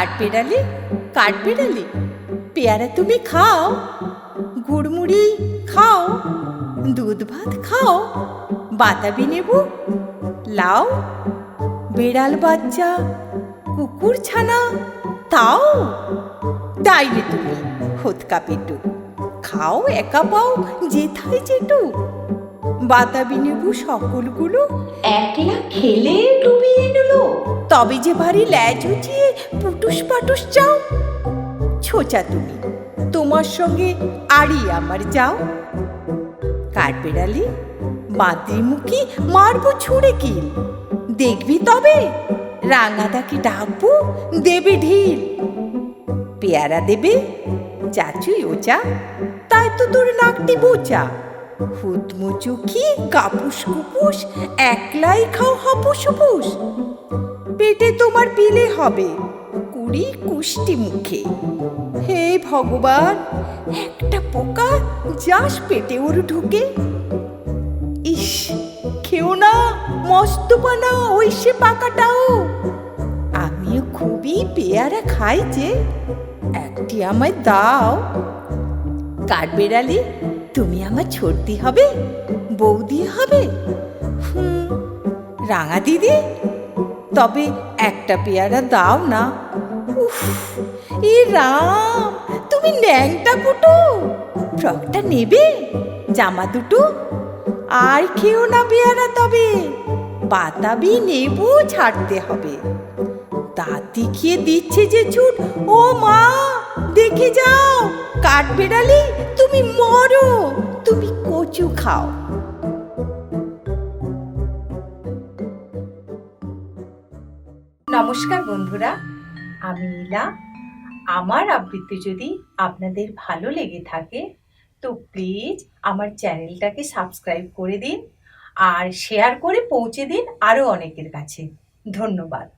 কাঠবেড়ালি কাঠবেড়ালি। পেয়ারা তুমি খাও, গুড়মুড়ি খাও দুধ ভাত খাও, বাতাবি নেবু লাও, বেড়াল বাচ্চা, কুকুর ছানা তাও। তাইলে তুমি হোতকা পেটু, খাও একা পাও যেথায় যেটু। বাতাবি নেবু সকলগুলো একলা খেলে ডুবিয়ে তবে যে ভারী ল্যাজ উঠিয়ে পুটুস পাটুস চাও, ছোচা তুমি। তোমার সঙ্গে আড়ি আমার যাও। কাঠবেড়ালি বাঁধের মুখে মারবো ছুঁড়ে কি? দেখবি তবে রাঙাদাকে ডাকবো, দেবে ঢিল। পেয়ারা দেবে, চাচুই ও চা, তাই তো তোর নাকটি বোচা। হুতমুচু কি কাপুস কুপুস, একলাই খাও হাপুস হুপুস। পেটে তোমার পিলে হবে। কুড়ি কুষ্টি মুখে। হে ভগবান, একটা পোকা যাস পেটে ওর ঢুকে। ইস, খেও না মস্ত পানা ওই সে পাকাটাও। আমিও খুবই পেয়ারা খাই যে, একটি আমায় দাও। কাঠবেড়ালি, তুমি আমার ছোটদি হবে, বৌদি হবে। হুম রাঙা দিদি তবে একটা পেয়ারা দাও না। এ রাম, তুমি ন্যাংটা ফুটো ফ্রকটা নেবে, জামা দুটো? আর খেও না পেয়ারা তবে বাতাবি নেবু ছাড়তে হবে। দাঁত দেখিয়ে দিচ্ছে যে ছুট ও মা, দেখে যাও কাঠ বেড়ালি তুমি মরো। তুমি কচু খাও। নমস্কার বন্ধুরা, আমি ইলা আমার আবৃত্তি যদি আপনাদের ভালো লেগে থাকে, তো প্লিজ আমার চ্যানেলটাকে সাবস্ক্রাইব করে দিন আর শেয়ার করে পৌঁছে দিন আরও অনেকের কাছে। ধন্যবাদ।